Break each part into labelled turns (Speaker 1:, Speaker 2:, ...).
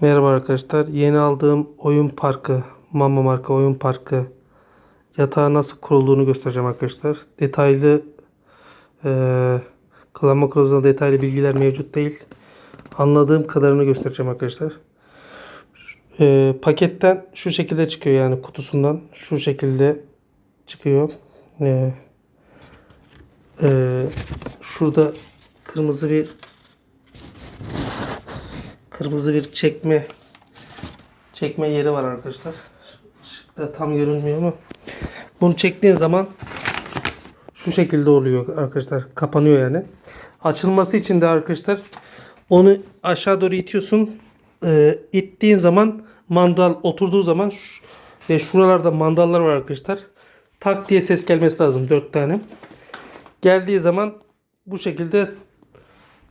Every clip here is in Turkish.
Speaker 1: Merhaba arkadaşlar. Yeni aldığım oyun parkı, Mama marka oyun parkı yatağı nasıl kurulduğunu göstereceğim arkadaşlar. Detaylı eee kullanma kılavuzunda detaylı bilgiler mevcut değil. Anladığım kadarını göstereceğim arkadaşlar. Eee, paketten şu şekilde çıkıyor yani kutusundan şu şekilde çıkıyor. Eee eee, şurada kırmızı bir kırmızı bir çekme çekme yeri var arkadaşlar. Işıkta tam görünmüyor ama bunu çektiğin zaman şu şekilde oluyor arkadaşlar. Kapanıyor yani. Açılması için de arkadaşlar onu aşağı doğru itiyorsun. Ee, ittiğin zaman mandal oturduğu zaman ve şuralarda mandallar var arkadaşlar. Tak diye ses gelmesi lazım. 4 tane. Geldiği zaman bu şekilde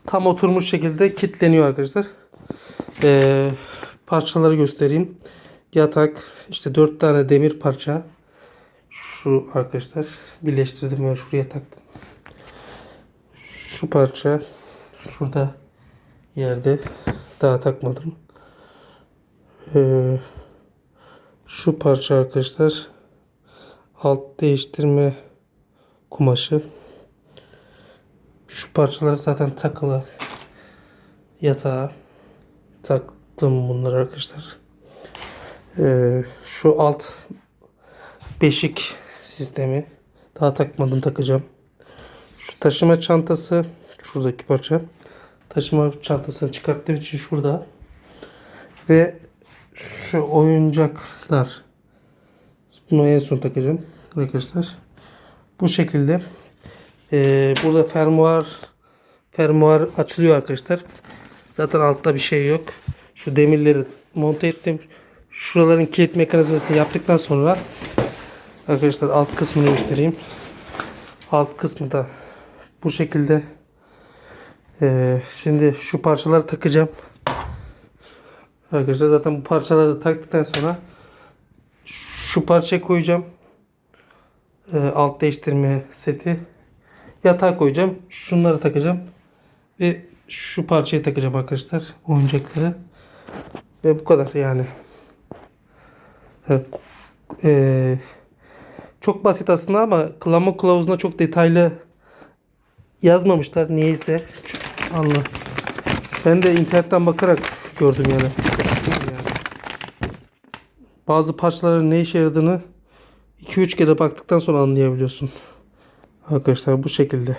Speaker 1: tam oturmuş şekilde kilitleniyor arkadaşlar. Ee, parçaları göstereyim. Yatak işte dört tane demir parça. Şu arkadaşlar birleştirdim ve şuraya taktım. Şu parça şurada yerde daha takmadım. Ee, şu parça arkadaşlar alt değiştirme kumaşı. Şu parçalar zaten takılı yatağa taktım bunları arkadaşlar. Ee, şu alt beşik sistemi daha takmadım takacağım. Şu taşıma çantası şuradaki parça. Taşıma çantasını çıkarttığım için şurada. Ve şu oyuncaklar. Bunu en son takacağım arkadaşlar. Bu şekilde. Ee, burada fermuar fermuar açılıyor arkadaşlar. Zaten altta bir şey yok. Şu demirleri monte ettim. Şuraların kilit mekanizmasını yaptıktan sonra arkadaşlar alt kısmını göstereyim. Alt kısmı da bu şekilde. Ee, şimdi şu parçaları takacağım. Arkadaşlar zaten bu parçaları da taktıktan sonra şu parçayı koyacağım. Ee, alt değiştirme seti. Yatağa koyacağım. Şunları takacağım. Ve şu parçayı takacağım arkadaşlar. Oyuncakları. Ve bu kadar yani. Ee, çok basit aslında ama kullanma kılavuzunda çok detaylı yazmamışlar. Niyeyse. Anla. Ben de internetten bakarak gördüm. Yani. Bazı parçaların ne işe yaradığını 2-3 kere baktıktan sonra anlayabiliyorsun. Arkadaşlar bu şekilde.